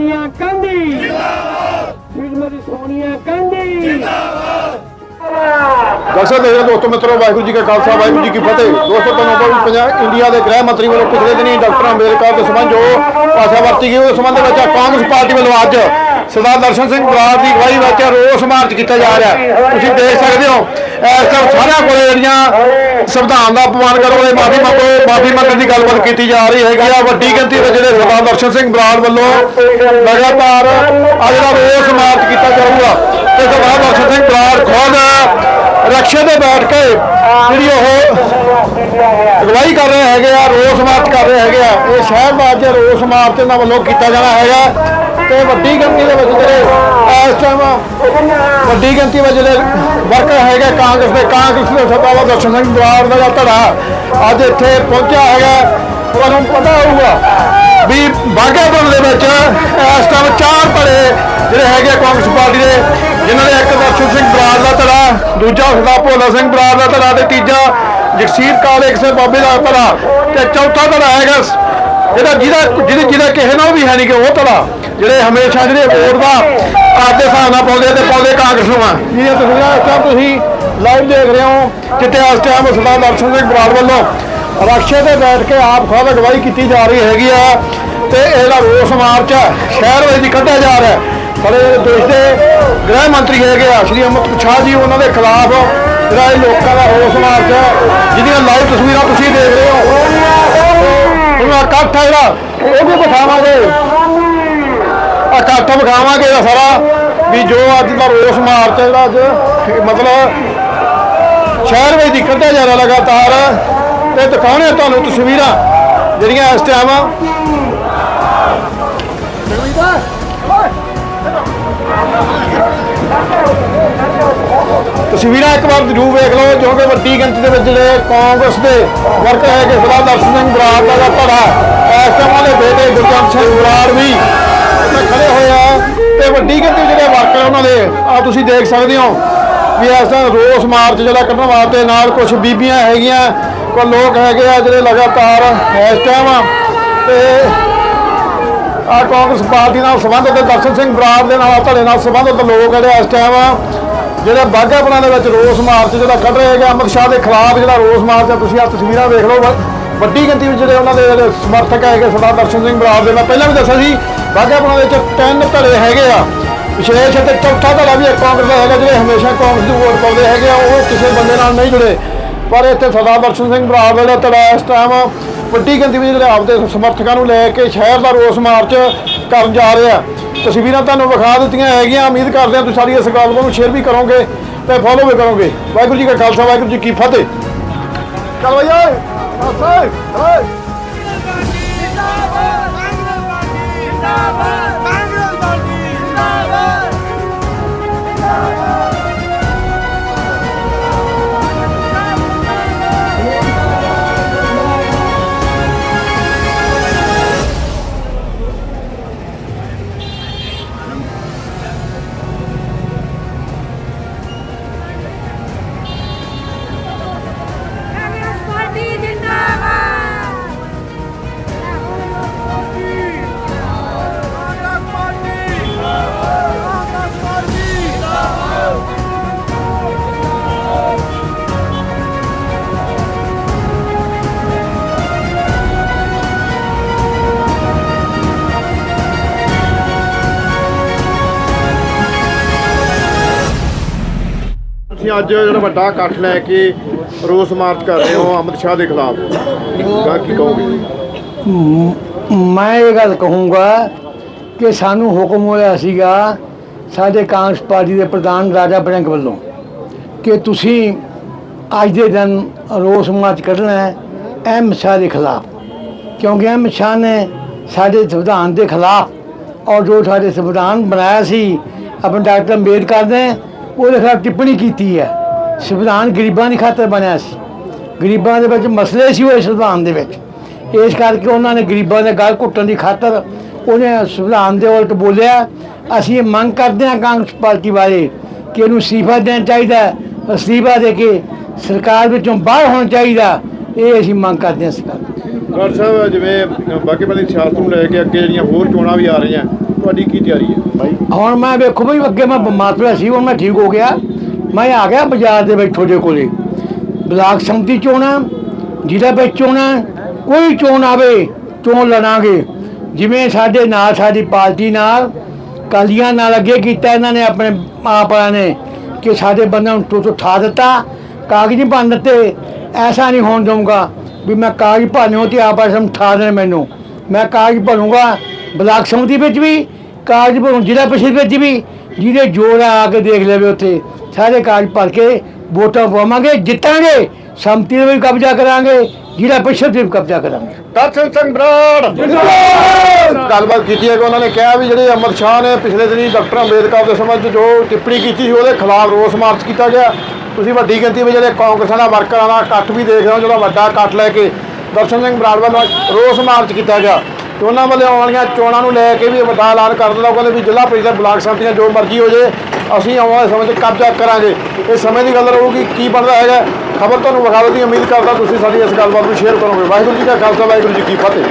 ਸੋਨੀਆ ਗਾਂਧੀ। ਜਿੰਦਾਬਾਦ ਸ਼੍ਰੀਮਤੀ ਸੋਨੀਆ ਗਾਂਧੀ। ਦਰਸ਼ਕ ਦੇਖ ਦੋਸਤੋ ਮਿੱਤਰੋ, ਵਾਹਿਗੁਰੂ ਜੀ ਕਾ ਖਾਲਸਾ, ਵਾਹਿਗੁਰੂ ਜੀ ਕੀ ਫਤਿਹ। ਦੋਸਤੋ, ਤੁਹਾਨੂੰ ਪਤਾ ਪੰਜਾਬ ਇੰਡੀਆ ਦੇ ਗ੍ਰਹਿ ਮੰਤਰੀ ਵੱਲੋਂ ਪਿਛਲੇ ਦਿਨੀ ਡਾਕਟਰ ਅੰਬੇਦਕਰ ਦੇ ਸੰਬੰਧ ਜੋ ਭਾਸ਼ਾ ਵਰਤੀ ਗਈ ਉਸ ਸੰਬੰਧ ਵਿੱਚ ਕਾਂਗਰਸ ਪਾਰਟੀ ਵੱਲੋਂ ਅੱਜ ਸਰਦਾਰ ਦਰਸ਼ਨ ਸਿੰਘ ਬਰਾੜ ਦੀ ਅਗਵਾਈ ਵਿੱਚ ਰੋਸ ਮਾਰਚ ਕੀਤਾ ਜਾ ਰਿਹਾ। ਤੁਸੀਂ ਦੇਖ ਸਕਦੇ ਹੋ ਇਸ ਟਾਈਮ ਸਾਰਿਆਂ ਕੋਲੇ ਜਿਹੜੀਆਂ ਸੰਵਿਧਾਨ ਦਾ ਅਪਮਾਨ ਕਰਨ ਵਾਲੇ ਮਾਫੀ ਮੰਗੋ ਮਾਫੀ ਮੰਗਣ ਦੀ ਗੱਲਬਾਤ ਕੀਤੀ ਜਾ ਰਹੀ ਹੈਗੀ ਆ। ਵੱਡੀ ਗਿਣਤੀ ਵਿੱਚ ਜਿਹੜੇ ਸਰਦਾਰ ਦਰਸ਼ਨ ਸਿੰਘ ਬਰਾੜ ਵੱਲੋਂ ਲਗਾਤਾਰ ਅੱਜ ਦਾ ਰੋਸ ਮਾਰਚ ਕੀਤਾ ਜਾਊਗਾ। ਤੇ ਸਰਦਾਰ ਦਰਸ਼ਨ ਸਿੰਘ ਬਰਾੜ ਖੁਦ ਰਕਸ਼ੇ ਤੇ ਬੈਠ ਕੇ ਜਿਹੜੀ ਉਹ ਅਗਵਾਈ ਕਰ ਰਹੇ ਹੈਗੇ ਆ, ਰੋਸ ਮਾਰਚ ਕਰ ਰਹੇ ਹੈਗੇ ਆ। ਇਹ ਸ਼ਹਿਰ ਦਾ ਅੱਜ ਰੋਸ ਮਾਰਚ ਇਹਨਾਂ ਵੱਲੋਂ ਕੀਤਾ ਜਾਣਾ ਹੈਗਾ। ਤੇ ਵੱਡੀ ਗਿਣਤੀ ਦੇ ਵਿੱਚ ਜਿਹੜੇ ਇਸ ਟਾਈਮ ਵੱਡੀ ਗਿਣਤੀ ਵਿੱਚ ਜਿਹੜੇ ਵਰਕਰ ਹੈਗੇ ਕਾਂਗਰਸ ਦੇ ਕਾਂਗਰਸ ਦੇ ਸਰਦਾਰ ਦਰਸ਼ਨ ਸਿੰਘ ਬਰਾੜ ਦਾ ਜਿਹੜਾ ਧੜਾ ਅੱਜ ਇੱਥੇ ਪਹੁੰਚਿਆ ਹੈਗਾ। ਤੁਹਾਨੂੰ ਪਤਾ ਹੋਊਗਾ ਵੀ ਬਾਗਾਪੁਰ ਦੇ ਵਿੱਚ ਇਸ ਟਾਈਮ ਚਾਰ ਧੜੇ ਜਿਹੜੇ ਹੈਗੇ ਕਾਂਗਰਸ ਪਾਰਟੀ ਦੇ, ਜਿਨ੍ਹਾਂ ਦੇ ਇੱਕ ਦਰਸ਼ਨ ਸਿੰਘ ਬਰਾੜ ਦਾ ਧੜਾ, ਦੂਜਾ ਸਰਦਾਰ ਭੋਲਾ ਸਿੰਘ ਬਰਾੜ ਦਾ ਧੜਾ ਤੇ ਤੀਜਾ ਜਗਸੀਰ ਕਾਲੇ ਕਿਸੇ ਬਾਬੇ ਦਾ ਧੜਾ ਤੇ ਚੌਥਾ ਧੜਾ ਹੈਗਾ ਜਿਹੜਾ ਜਿਹਦਾ ਜਿਹਦੇ ਜਿਹਦਾ ਕਿਸੇ ਨਾਲ ਵੀ ਹੈ ਨਹੀਂ ਕਿ ਉਹ ਧੜਾ ਜਿਹੜੇ ਹਮੇਸ਼ਾ ਜਿਹੜੇ ਵੋਟ ਦਾ ਆਪਦੇ ਹਿਸਾਬ ਨਾਲ ਪਾਉਂਦੇ ਆ ਤੇ ਪਾਉਂਦੇ ਕਾਂਗਰਸ ਨੂੰ ਆ। ਇਹ ਤਸਵੀਰਾਂ ਇਸ ਟਾਈਮ ਤੁਸੀਂ ਲਾਈਵ ਦੇਖ ਰਹੇ ਹੋ ਜਿੱਥੇ ਇਸ ਟਾਈਮ ਸਰਦਾਰ ਦਰਸ਼ਨ ਸਿੰਘ ਬਰਾੜ ਵੱਲੋਂ ਰਕਸ਼ੇ ਤੇ ਬੈਠ ਕੇ ਆਪ ਖੁਦ ਅਗਵਾਈ ਕੀਤੀ ਜਾ ਰਹੀ ਹੈਗੀ ਆ ਤੇ ਇਹਦਾ ਰੋਸ ਮਾਰਚ ਹੈ, ਸ਼ਹਿਰ ਵਿੱਚ ਦੀ ਕੱਢਿਆ ਜਾ ਰਿਹਾ। ਹੈ। ਸਾਡੇ ਦੇਸ਼ ਦੇ ਗ੍ਰਹਿ ਮੰਤਰੀ ਹੈਗੇ ਆ ਸ਼੍ਰੀ ਅਮਿਤ ਸ਼ਾਹ ਜੀ ਉਹਨਾਂ ਦੇ ਖਿਲਾਫ ਜਿਹੜਾ ਇਹ ਲੋਕਾਂ ਦਾ ਰੋਸ ਮਾਰਚ ਹੈ ਜਿਹਦੀਆਂ ਲਾਈਵ ਤਸਵੀਰਾਂ ਤੁਸੀਂ ਦੇਖ ਰਹੇ ਹੋ। ਉਹਨਾਂ ਇਕੱਠ ਹੈ ਜਿਹੜਾ, ਉਹ ਵੀ ਵਿਖਾਵਾਂਗੇ। ਇਕੱਠ ਵਿਖਾਵਾਂਗੇ ਇਹਦਾ ਸਾਰਾ, ਵੀ ਜੋ ਅੱਜ ਦਾ ਰੋਸ ਮਾਰਚ ਹੈ ਜਿਹੜਾ ਅੱਜ ਮਤਲਬ ਸ਼ਹਿਰ ਵਿੱਚ ਦੀ ਕੱਢਿਆ ਜਾ ਰਿਹਾ ਲਗਾਤਾਰ, ਤੇ ਦਿਖਾਉਣੇ ਤੁਹਾਨੂੰ ਤਸਵੀਰਾਂ, ਜਿਹੜੀਆਂ ਇਸ ਟਾਈਮ ਤਸਵੀਰਾਂ ਇੱਕ ਵਾਰ ਜ਼ਰੂਰ ਵੇਖ ਲਓ, ਜੋ ਕਿ ਵੱਡੀ ਗਿਣਤੀ ਦੇ ਵਿੱਚ ਜਿਹੜੇ ਕਾਂਗਰਸ ਦੇ ਵਰਕਰ ਹੈਗੇ ਸਰਦਾਰ ਦਰਸ਼ਨ ਸਿੰਘ ਬਰਾੜ ਦਾ ਜਿਹੜਾ ਧੜਾ ਇਸ ਟਾਈਮ ਦੇ ਬੇਟੇ ਗੁਰਜੰਟ ਸਿੰਘ ਬਰਾੜ ਵੀ ਉੱਥੇ ਖੜੇ ਹੋਏ ਆ। ਤੇ ਵੱਡੀ ਗਿਣਤੀ ਜਿਹੜੇ ਵਰਕਰ ਉਹਨਾਂ ਦੇ ਆ ਤੁਸੀਂ ਦੇਖ ਸਕਦੇ ਹੋ ਵੀ ਇਸ ਟਾਈਮ ਰੋਸ ਮਾਰਚ ਜਿਹੜਾ ਕੱਢਣ ਵਾਸਤੇ ਨਾਲ ਕੁਝ ਬੀਬੀਆਂ ਹੈਗੀਆਂ ਕੋਈ ਲੋਕ ਹੈਗੇ ਆ ਜਿਹੜੇ ਲਗਾਤਾਰ ਇਸ ਟਾਈਮ ਤੇ ਆ ਕਾਂਗਰਸ ਪਾਰਟੀ ਨਾਲ ਸੰਬੰਧਿਤ ਦਰਸ਼ਨ ਸਿੰਘ ਬਰਾੜ ਦੇ ਨਾਲ ਧੜੇ ਨਾਲ ਸੰਬੰਧਿਤ ਲੋਕ ਜਿਹੜੇ ਇਸ ਟਾਈਮ ਜਿਹੜਾ ਬਾਘਾਪੁਰਾਂ ਦੇ ਵਿੱਚ ਰੋਸ ਮਾਰਚ ਜਿਹੜਾ ਕੱਢ ਰਹੇ ਹੈਗੇ ਅਮਿਤ ਸ਼ਾਹ ਦੇ ਖਿਲਾਫ ਜਿਹੜਾ ਰੋਸ ਮਾਰਚ ਆ, ਤੁਸੀਂ ਆ ਤਸਵੀਰਾਂ ਵੇਖ ਲਓ। ਵ- ਵੱਡੀ ਗਿਣਤੀ ਵਿੱਚ ਜਿਹੜੇ ਉਹਨਾਂ ਦੇ ਜਿਹੜੇ ਸਮਰਥਕ ਹੈਗੇ, ਸਰਦਾਰ ਦਰਸ਼ਨ ਸਿੰਘ ਬਰਾੜ ਦੇ। ਮੈਂ ਪਹਿਲਾਂ ਵੀ ਦੱਸਿਆ ਸੀ, ਬਾਘਾਪੁਰਾਂ ਦੇ ਵਿੱਚ ਤਿੰਨ ਧੜੇ ਹੈਗੇ ਆ। ਵਿਸ਼ੇਸ਼ ਅਤੇ ਚੌਥਾ ਧੜਾ ਵੀ ਇੱਕ ਕਾਂਗਰਸ ਦਾ ਹੈਗਾ, ਜਿਹੜੇ ਹਮੇਸ਼ਾ ਕਾਂਗਰਸ ਨੂੰ ਵੋਟ ਪਾਉਂਦੇ ਹੈਗੇ ਆ, ਉਹ ਕਿਸੇ ਬੰਦੇ ਨਾਲ ਨਹੀਂ ਜੁੜੇ। ਪਰ ਇੱਥੇ ਸਰਦਾਰ ਦਰਸ਼ਨ ਸਿੰਘ ਬਰਾੜ ਦਾ ਜਿਹੜਾ ਧੜਾ ਇਸ ਟਾਈਮ ਵੱਡੀ ਗਿਣਤੀ ਵਿੱਚ ਜਿਹੜੇ ਆਪਦੇ ਸਮਰਥਕਾਂ ਨੂੰ ਲੈ ਕੇ ਸ਼ਹਿਰ ਦਾ ਰੋਸ ਮਾਰਚ ਕਰਨ ਜਾ ਰਿਹਾ ਤਸਵੀਰਾਂ ਤੁਹਾਨੂੰ ਵਿਖਾ ਦਿੱਤੀਆਂ ਹੈਗੀਆਂ। ਉਮੀਦ ਕਰਦੇ ਹਾਂ ਤੁਸੀਂ ਸਾਡੀ ਇਸ ਗੱਲ ਨੂੰ ਸ਼ੇਅਰ ਵੀ ਕਰੋਗੇ ਤੇ ਫੋਲੋ ਵੀ ਕਰੋਗੇ। ਵਾਹਿਗੁਰੂ ਜੀ ਕਾ ਖਾਲਸਾ, ਵਾਹਿਗੁਰੂ ਜੀ ਕੀ ਫਤਿਹ। ਚੱਲ ਬਈ, ਓਏ। ਖਾਲਸਾ ਓਏ। ਜਿੰਦਾਬਾਦ ਜਿੰਦਾਬਾਦ। ਤੁਸੀਂ ਅੱਜ ਜਿਹੜਾ ਵੱਡਾ ਇਕੱਠ ਲੈ ਕੇ ਰੋਸ ਮਾਰਚ ਕਰ ਰਹੇ ਹੋ, ਅਮਿਤ ਸ਼ਾਹ ਦੇ ਖਿਲਾਫ। ਕਾ ਕੀ ਕਹੋਗੇ ਮੈਂ ਇਹ ਗੱਲ ਕਹੂੰਗਾ ਕਿ ਸਾਨੂੰ ਹੁਕਮ ਹੋਇਆ ਸੀਗਾ ਸਾਡੇ ਕਾਂਗਰਸ ਪਾਰਟੀ ਦੇ ਪ੍ਰਧਾਨ ਰਾਜਾ ਬੜਿੰਗ ਵੱਲੋਂ ਕਿ ਤੁਸੀਂ ਅੱਜ ਦੇ ਦਿਨ ਰੋਸ ਮਾਰਚ ਕੱਢਣਾ ਹੈ ਅਹਿਮਦ ਸ਼ਾਹ ਦੇ ਖਿਲਾਫ। ਕਿਉਂਕਿ ਅਹਿਮਦ ਸ਼ਾਹ ਨੇ ਸਾਡੇ ਸੰਵਿਧਾਨ ਦੇ ਖਿਲਾਫ ਔਰ ਜੋ ਸਾਡੇ ਸੰਵਿਧਾਨ ਬਣਾਇਆ ਸੀ, ਆਪਣੇ ਡਾਕਟਰ ਅੰਬੇਦਕਰ ਨੇ ਉਹਦੇ ਖਿਲਾਫ ਟਿੱਪਣੀ ਕੀਤੀ ਹੈ। ਸੰਵਿਧਾਨ ਗਰੀਬਾਂ ਦੀ ਖਾਤਰ ਬਣਿਆ ਸੀ। ਗਰੀਬਾਂ ਦੇ ਵਿੱਚ ਮਸਲੇ ਸੀ ਉਹ ਸੰਵਿਧਾਨ ਦੇ ਵਿੱਚ। ਇਸ ਕਰਕੇ ਉਹਨਾਂ ਨੇ ਗਰੀਬਾਂ ਦੇ ਗਲ ਘੁੱਟਣ ਦੀ ਖਾਤਰ ਉਹਨੇ ਸੰਵਿਧਾਨ ਦੇ ਉਲਟ ਬੋਲਿਆ। ਅਸੀਂ ਇਹ ਮੰਗ ਕਰਦੇ ਹਾਂ ਕਾਂਗਰਸ ਪਾਰਟੀ ਬਾਰੇ ਕਿ ਇਹਨੂੰ ਅਸਤੀਫਾ ਦੇਣਾ ਚਾਹੀਦਾ ਅਸਤੀਫਾ ਦੇ ਕੇ ਸਰਕਾਰ ਵਿੱਚੋਂ ਬਾਹਰ ਹੋਣਾ ਚਾਹੀਦਾ। ਇਹ ਅਸੀਂ ਮੰਗ ਕਰਦੇ ਹਾਂ ਸਰਕਾਰ ਡਾਕਟਰ ਸਾਹਿਬ, ਜਿਵੇਂ ਬਾਕੀ ਬੰਦੇ ਸਿਆਸਤ ਨੂੰ ਲੈ ਕੇ ਅੱਗੇ ਜਿਹੜੀਆਂ ਹੋਰ ਚੋਣਾਂ ਵੀ ਆ ਰਹੀਆਂ ਤੁਹਾਡੀ ਕੀ ਤਿਆਰੀ ਹੈ? ਬਾਈ। ਹੁਣ ਮੈਂ ਵੇਖੋ ਬਈ ਅੱਗੇ ਮੈਂ ਬਿਮਾਰ ਪਿਆ ਸੀ ਹੁਣ ਮੈਂ ਠੀਕ ਹੋ ਗਿਆ। ਮੈਂ ਆ ਗਿਆ ਬਾਜ਼ਾਰ ਦੇ ਵਿੱਚ ਤੁਹਾਡੇ ਕੋਲੇ। ਬਲਾਕ ਸੰਮਤੀ ਚੋਣਾਂ ਜ਼ਿਲ੍ਹਾ ਵਿੱਚ ਚੋਣਾਂ ਕੋਈ ਚੋਣ ਆਵੇ ਚੋਣ ਲੜਾਂਗੇ। ਜਿਵੇਂ ਸਾਡੇ ਨਾਲ ਸਾਡੀ ਪਾਰਟੀ ਨਾਲ ਕਾਲੀਆਂ ਨਾਲ ਅੱਗੇ ਕੀਤਾ ਇਹਨਾਂ ਨੇ ਆਪਣੇ ਆਪ ਵਾਲਿਆਂ ਨੇ ਕਿ ਸਾਡੇ ਬੰਦੇ ਨੂੰ ਤੋਂ ਠਾ ਦਿੱਤਾ ਕਾਗਜ਼ ਭੰਨ ਦਿੱਤੇ। ਐਸਾ ਨਹੀਂ ਹੋਣ ਦਊਂਗਾ ਵੀ ਮੈਂ ਕਾਗਜ਼ ਭੰਨੋ ਤੇ ਆਪ ਅਸਮ ਠਾ ਦੇਣ ਮੈਨੂੰ। ਮੈਂ ਕਾਗਜ਼ ਭਰੂੰਗਾ ਬਲਾਕ ਸੰਮਤੀ ਵਿੱਚ ਵੀ ਕਾਗਜ਼ ਭਰੂੰ ਜ਼ਿਲ੍ਹਾ ਪ੍ਰੀਸ਼ਦ ਵਿੱਚ ਵੀ ਜਿਹਦੇ ਜੋਰ ਆ ਕੇ ਦੇਖ ਲਵੇ ਉੱਥੇ। ਸਾਰੇ ਕਾਗਜ਼ ਭਰ ਕੇ ਵੋਟਾਂ ਪਾਵਾਂਗੇ ਜਿੱਤਾਂਗੇ। ਸੰਮਤੀ ਦੇ ਵੀ ਕਬਜ਼ਾ ਕਰਾਂਗੇ ਜ਼ਿਲ੍ਹਾ ਪ੍ਰੀਸ਼ਦ ਵੀ ਕਬਜ਼ਾ ਕਰਾਂਗੇ। ਦਰਸ਼ਨ ਸਿੰਘ ਬਰਾੜ ਗੱਲਬਾਤ ਕੀਤੀ ਹੈ ਕਿ ਉਹਨਾਂ ਨੇ ਕਿਹਾ ਵੀ ਜਿਹੜੇ ਅਮਰ ਸ਼ਾਹ ਨੇ ਪਿਛਲੇ ਦਿਨੀ ਡਾਕਟਰ ਅੰਬੇਦਕਰ ਦੇ 'ਚ ਜੋ ਟਿੱਪਣੀ ਕੀਤੀ ਸੀ ਉਹਦੇ ਖਿਲਾਫ ਰੋਸ ਮਾਰਚ ਕੀਤਾ ਗਿਆ। ਤੁਸੀਂ ਵੱਡੀ ਗਿਣਤੀ ਵਿੱਚ ਜਿਹੜੇ ਕਾਂਗਰਸਾਂ ਦਾ ਵਰਕਰਾਂ ਦਾ ਇਕੱਠ ਵੀ ਦੇਖ ਰਹੇ ਹੋ ਜਿਹੜਾ ਵੱਡਾ ਇਕੱਠ ਲੈ ਕੇ ਦਰਸ਼ਨ ਸਿੰਘ ਬਰਾੜ ਵੱਲੋਂ ਰੋਸ ਮਾਰਚ ਕੀਤਾ ਗਿਆ। ਤੇ ਉਹਨਾਂ ਵੱਲੋਂ ਆਉਣ ਵਾਲੀਆਂ ਚੋਣਾਂ ਨੂੰ ਲੈ ਕੇ ਵੀ ਵੱਡਾ ਐਲਾਨ ਕਰ ਦਿੱਤਾ ਕਹਿੰਦੇ ਵੀ ਜ਼ਿਲ੍ਹਾ ਪ੍ਰੀਸ਼ਦ ਬਲਾਕ ਸੰਮਤੀਆਂ ਜੋ ਮਰਜ਼ੀ ਹੋ ਜੇ, ਅਸੀਂ ਆਉਣ ਵਾਲੇ ਸਮੇਂ 'ਚ ਕਬਜ਼ਾ ਕਰਾਂਗੇ। ਇਹ ਸਮੇਂ ਦੀ ਗੱਲ ਰਹੂਗੀ ਕੀ ਬਣਦਾ ਹੈਗਾ। ਖਬਰ ਤੁਹਾਨੂੰ ਵਿਖਾਉਣ ਦੀ ਉਮੀਦ ਕਰਦਾ ਤੁਸੀਂ ਸਾਡੀ ਇਸ ਗੱਲਬਾਤ ਨੂੰ ਸ਼ੇਅਰ ਕਰੋਗੇ। ਵਾਹਿਗੁਰੂ ਜੀ ਕਾ ਖਾਲਸਾ, ਵਾਹਿਗੁਰੂ ਜੀ ਕੀ ਫਤਿਹ।